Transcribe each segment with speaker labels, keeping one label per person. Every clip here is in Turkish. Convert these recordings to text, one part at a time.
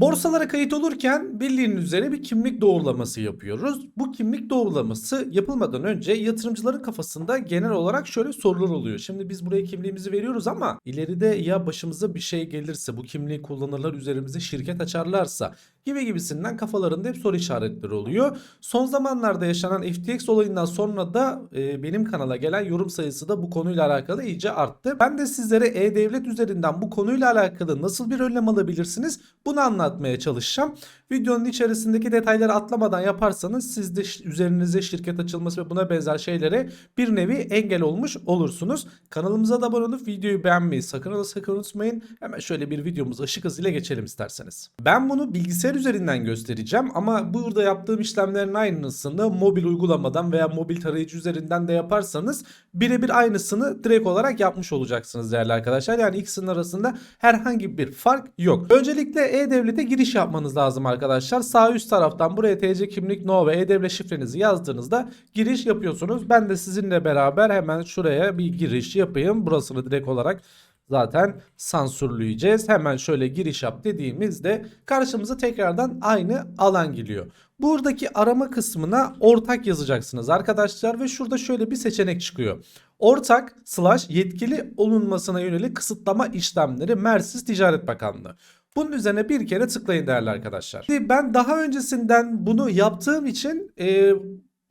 Speaker 1: Borsalara kayıt olurken bildiğiniz üzere bir kimlik doğrulaması yapıyoruz. Bu kimlik doğrulaması yapılmadan önce yatırımcıların kafasında genel olarak şöyle sorular oluyor. Şimdi biz buraya kimliğimizi veriyoruz ama ileride ya başımıza bir şey gelirse bu kimliği kullanırlar üzerimize şirket açarlarsa gibi gibisinden kafalarında hep soru işaretleri oluyor. Son zamanlarda yaşanan FTX olayından sonra da e, benim kanala gelen yorum sayısı da bu konuyla alakalı iyice arttı. Ben de sizlere e-devlet üzerinden bu konuyla alakalı nasıl bir önlem alabilirsiniz bunu anlatmaya çalışacağım. Videonun içerisindeki detayları atlamadan yaparsanız siz de üzerinize şirket açılması ve buna benzer şeylere bir nevi engel olmuş olursunuz. Kanalımıza da abone olup videoyu beğenmeyi sakın sakın unutmayın. Hemen şöyle bir videomuz ışık hızıyla geçelim isterseniz. Ben bunu bilgisayar üzerinden göstereceğim ama burada yaptığım işlemlerin aynısını mobil uygulamadan veya mobil tarayıcı üzerinden de yaparsanız birebir aynısını direkt olarak yapmış olacaksınız değerli arkadaşlar. Yani ikisinin arasında herhangi bir fark yok. Öncelikle E-Devlet'e giriş yapmanız lazım arkadaşlar. Sağ üst taraftan buraya TC kimlik no ve E-Devlet şifrenizi yazdığınızda giriş yapıyorsunuz. Ben de sizinle beraber hemen şuraya bir giriş yapayım. Burasını direkt olarak zaten sansürleyeceğiz. Hemen şöyle giriş yap dediğimizde karşımıza tekrardan aynı alan geliyor. Buradaki arama kısmına ortak yazacaksınız arkadaşlar ve şurada şöyle bir seçenek çıkıyor. Ortak slash yetkili olunmasına yönelik kısıtlama işlemleri Mersiz Ticaret Bakanlığı. Bunun üzerine bir kere tıklayın değerli arkadaşlar. Ben daha öncesinden bunu yaptığım için e,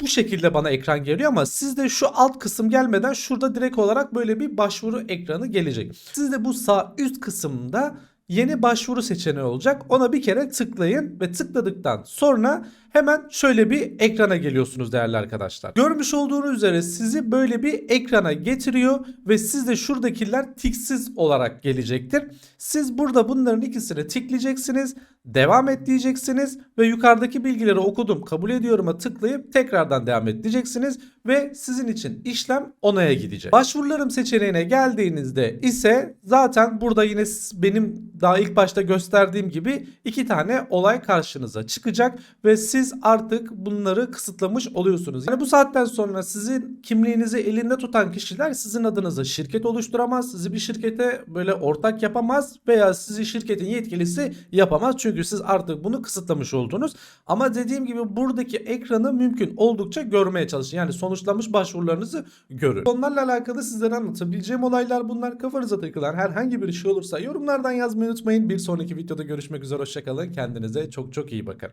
Speaker 1: bu şekilde bana ekran geliyor ama sizde şu alt kısım gelmeden şurada direkt olarak böyle bir başvuru ekranı gelecek. Sizde bu sağ üst kısımda yeni başvuru seçeneği olacak. Ona bir kere tıklayın ve tıkladıktan sonra hemen şöyle bir ekrana geliyorsunuz değerli arkadaşlar. Görmüş olduğunuz üzere sizi böyle bir ekrana getiriyor ve sizde şuradakiler tiksiz olarak gelecektir. Siz burada bunların ikisini tıklayacaksınız. Devam et diyeceksiniz ve yukarıdaki bilgileri okudum kabul ediyorum'a tıklayıp tekrardan devam et diyeceksiniz ve sizin için işlem onaya gidecek. Başvurularım seçeneğine geldiğinizde ise zaten burada yine benim daha ilk başta gösterdiğim gibi iki tane olay karşınıza çıkacak ve siz artık bunları kısıtlamış oluyorsunuz. Yani bu saatten sonra sizin kimliğinizi elinde tutan kişiler sizin adınıza şirket oluşturamaz, sizi bir şirkete böyle ortak yapamaz veya sizi şirketin yetkilisi yapamaz. Çünkü siz artık bunu kısıtlamış oldunuz. Ama dediğim gibi buradaki ekranı mümkün oldukça görmeye çalışın. Yani sonuçlanmış başvurularınızı görün. Onlarla alakalı sizlere anlatabileceğim olaylar bunlar. Kafanıza takılan herhangi bir şey olursa yorumlardan yazmayı unutmayın. Bir sonraki videoda görüşmek üzere. Hoşçakalın. Kendinize çok çok iyi bakın.